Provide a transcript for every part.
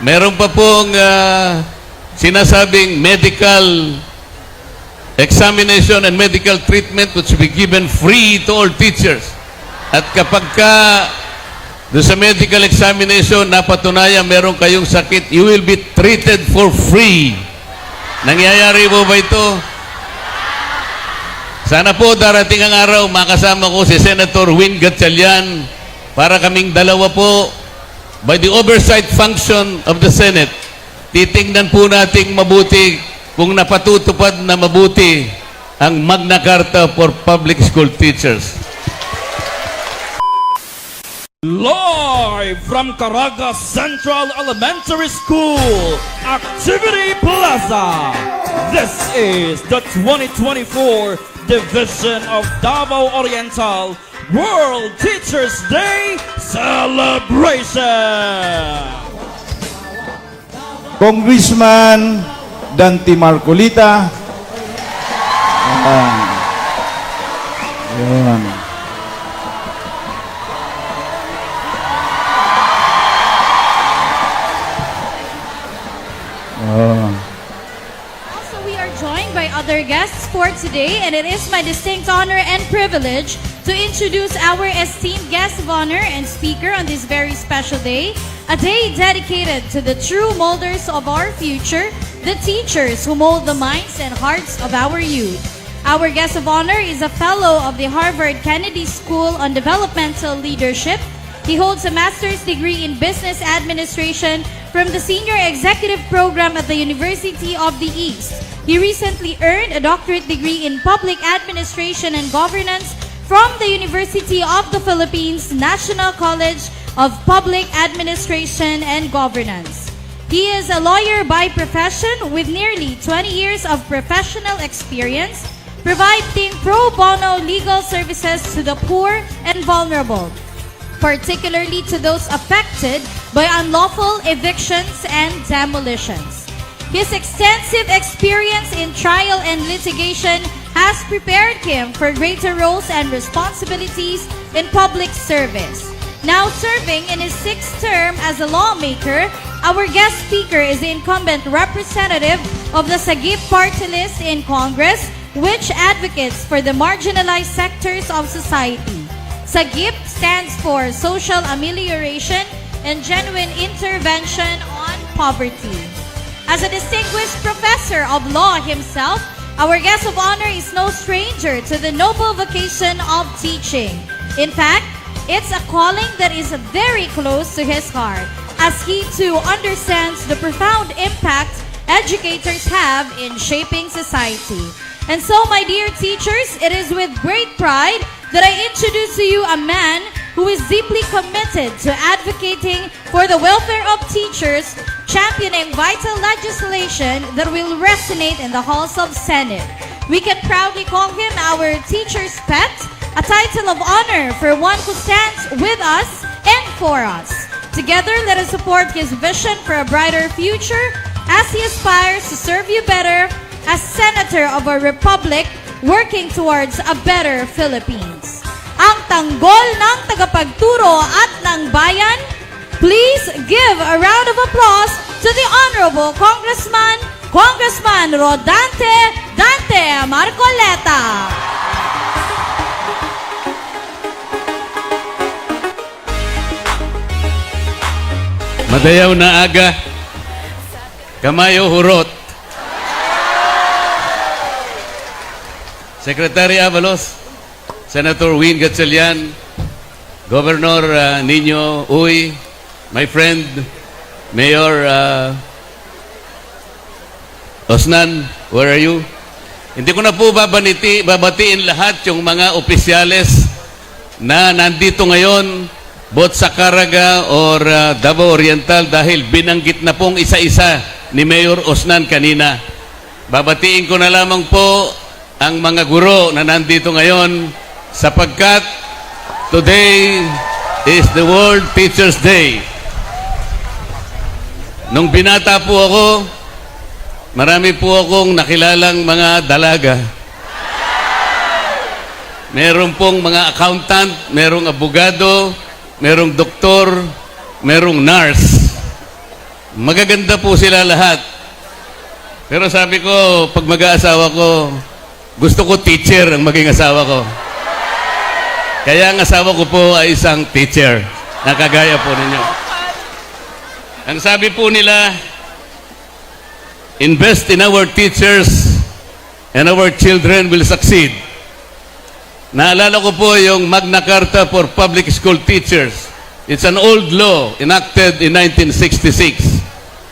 Meron pa pong ah, sinasabing medical examination and medical treatment which be given free to all teachers. At kapag ka doon sa medical examination, napatunayan meron kayong sakit, you will be treated for free. Nangyayari po ba ito? Sana po darating ang araw, makasama ko si Senator Win Gatchalian para kaming dalawa po by the oversight function of the Senate. Titingnan po nating mabuti kung napatutupad na mabuti ang Magna Carta for Public School Teachers. Live from Caraga Central Elementary School, Activity Plaza. This is the 2024 Division of Davao Oriental World Teachers Day Celebration. Congressman Dante Marcolita. Ayan. Ayan. For today, and it is my distinct honor and privilege to introduce our esteemed guest of honor and speaker on this very special day, a day dedicated to the true molders of our future, the teachers who mold the minds and hearts of our youth. Our guest of honor is a fellow of the Harvard Kennedy School on Developmental Leadership he holds a master's degree in business administration from the Senior Executive Program at the University of the East. He recently earned a doctorate degree in public administration and governance from the University of the Philippines National College of Public Administration and Governance. He is a lawyer by profession with nearly 20 years of professional experience providing pro bono legal services to the poor and vulnerable particularly to those affected by unlawful evictions and demolitions. His extensive experience in trial and litigation has prepared him for greater roles and responsibilities in public service. Now serving in his sixth term as a lawmaker, our guest speaker is the incumbent representative of the Sagip Party List in Congress, which advocates for the marginalized sectors of society. SAGIP stands for Social Amelioration and Genuine Intervention on Poverty. As a distinguished professor of law himself, our guest of honor is no stranger to the noble vocation of teaching. In fact, it's a calling that is very close to his heart, as he too understands the profound impact educators have in shaping society. And so, my dear teachers, it is with great pride that I introduce to you a man who is deeply committed to advocating for the welfare of teachers, championing vital legislation that will resonate in the halls of Senate. We can proudly call him our teacher's pet, a title of honor for one who stands with us and for us. Together, let us support his vision for a brighter future as he aspires to serve you better as Senator of our Republic working towards a better Philippines. Ang tanggol ng tagapagturo at ng bayan, please give a round of applause to the Honorable Congressman, Congressman Rodante Dante Marcoleta. Madayaw na aga, kamayo hurot. Secretary Avalos, Senator Win Gatchalian, Governor uh, Nino Uy, my friend, Mayor uh, Osnan, where are you? Hindi ko na po babaniti, babatiin lahat yung mga opisyales na nandito ngayon both sa Caraga or uh, Davao Oriental dahil binanggit na pong isa-isa ni Mayor Osnan kanina. Babatiin ko na lamang po ang mga guro na nandito ngayon sapagkat today is the World Teachers Day. Nung binata po ako, marami po akong nakilalang mga dalaga. Meron pong mga accountant, merong abogado, merong doktor, merong nurse. Magaganda po sila lahat. Pero sabi ko, pag mag-aasawa ko, gusto ko teacher ang maging asawa ko. Kaya ang asawa ko po ay isang teacher na kagaya po ninyo. Ang sabi po nila, invest in our teachers and our children will succeed. Naalala ko po yung Magna Carta for Public School Teachers. It's an old law enacted in 1966,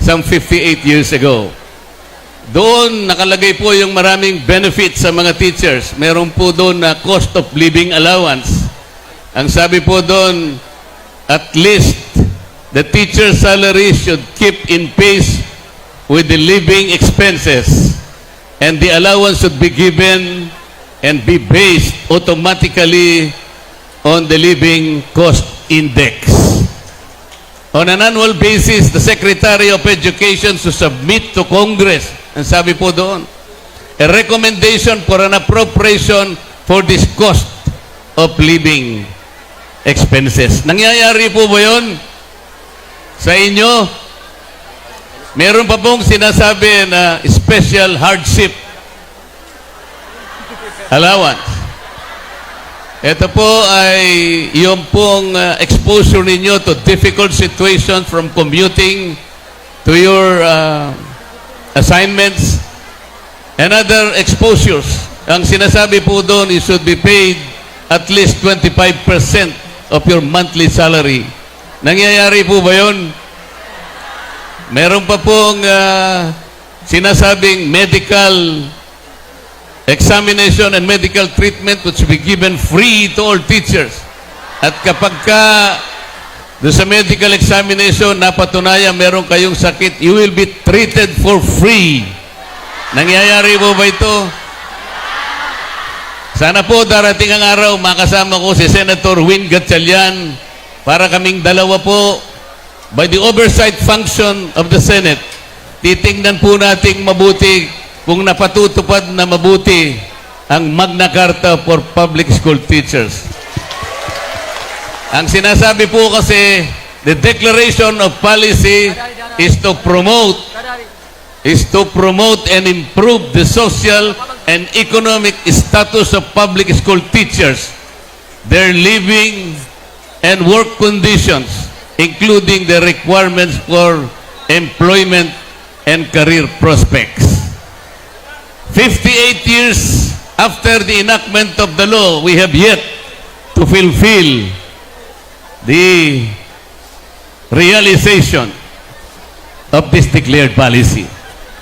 some 58 years ago. Doon nakalagay po yung maraming benefits sa mga teachers. Meron po doon na cost of living allowance. Ang sabi po doon, at least the teacher's salary should keep in pace with the living expenses and the allowance should be given and be based automatically on the living cost index. On an annual basis, the Secretary of Education should submit to Congress, ang sabi po doon, a recommendation for an appropriation for this cost of living expenses. Nangyayari po ba yun sa inyo? Meron pa pong sinasabi na special hardship allowance. Ito po ay yung pong uh, exposure ninyo to difficult situations from commuting to your uh, assignments and other exposures. Ang sinasabi po doon, you should be paid at least 25% of your monthly salary. Nangyayari po ba yun? Meron pa pong uh, sinasabing medical examination and medical treatment will be given free to all teachers. At kapag ka sa medical examination napatunayan meron kayong sakit, you will be treated for free. Nangyayari po ba ito? Sana po darating ang araw makasama ko si Senator Win Gatchalian para kaming dalawa po by the oversight function of the Senate. Titingnan po nating mabuti kung napatutupad na mabuti ang Magna Carta for Public School Teachers. Ang sinasabi po kasi, the declaration of policy is to promote is to promote and improve the social and economic status of public school teachers, their living and work conditions, including the requirements for employment and career prospects. 58 years after the enactment of the law, we have yet to fulfill the realization of this declared policy.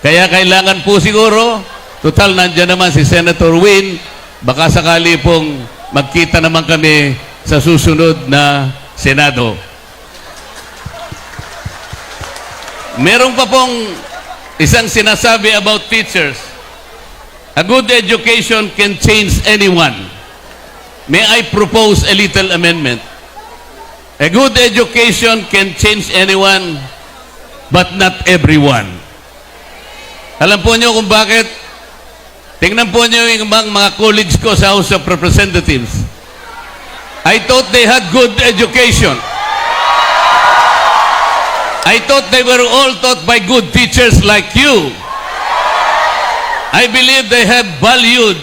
Kaya kailangan po siguro, total nandyan naman si Senator Win, baka sakali pong magkita naman kami sa susunod na Senado. Meron pa pong isang sinasabi about teachers. A good education can change anyone. May I propose a little amendment? A good education can change anyone, but not everyone. Alam po niyo kung bakit? Tingnan po niyo yung mga, mga colleagues ko sa House of Representatives. I thought they had good education. I thought they were all taught by good teachers like you. I believe they have valued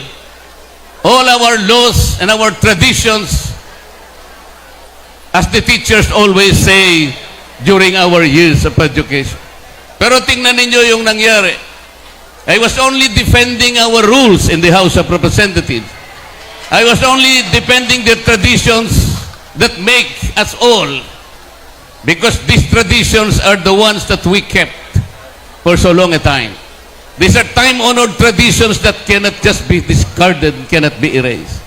all our laws and our traditions as the teachers always say during our years of education. Pero tingnan ninyo yung nangyari. I was only defending our rules in the House of Representatives. I was only defending the traditions that make us all because these traditions are the ones that we kept for so long a time. These are time-honored traditions that cannot just be discarded, cannot be erased.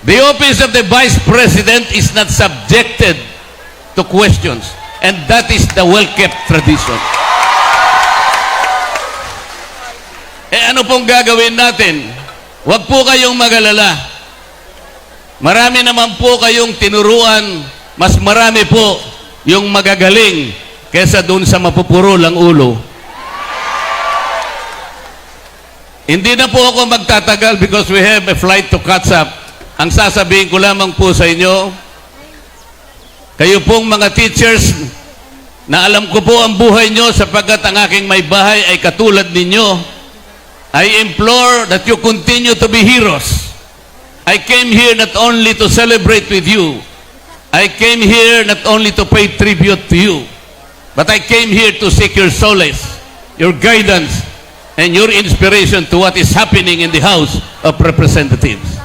The office of the Vice President is not subjected to questions, and that is the well-kept tradition. Eh ano pong gagawin natin? Huwag po kayong magalala. Marami naman po kayong tinuruan, mas marami po yung magagaling kesa doon sa mapupurol ang ulo. Hindi na po ako magtatagal because we have a flight to catch up. Ang sasabihin ko lamang po sa inyo, kayo pong mga teachers, na alam ko po ang buhay nyo sapagkat ang aking may bahay ay katulad ninyo, I implore that you continue to be heroes. I came here not only to celebrate with you, I came here not only to pay tribute to you, but I came here to seek your solace, your guidance, and your inspiration to what is happening in the House of Representatives.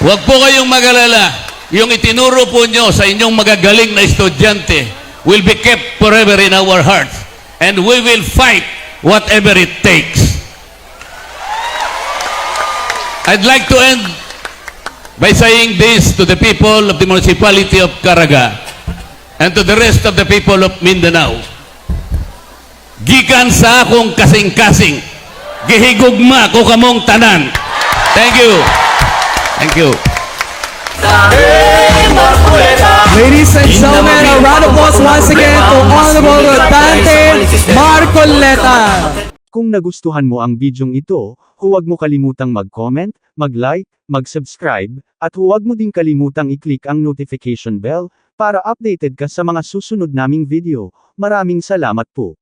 Huwag po kayong magalala. Yung itinuro po nyo sa inyong magagaling na estudyante will be kept forever in our hearts. And we will fight whatever it takes. I'd like to end by saying this to the people of the municipality of Caraga and to the rest of the people of Mindanao. Gikan sa akong kasing-kasing, gihigugma ko kamong tanan. Thank you. Thank you. Ladies and gentlemen, a round of applause once again to Honorable Dante Marcoleta. Kung nagustuhan mo ang bidyong ito, huwag mo kalimutang mag-comment, mag-like, mag-subscribe, at huwag mo ding kalimutang i-click ang notification bell para updated ka sa mga susunod naming video. Maraming salamat po.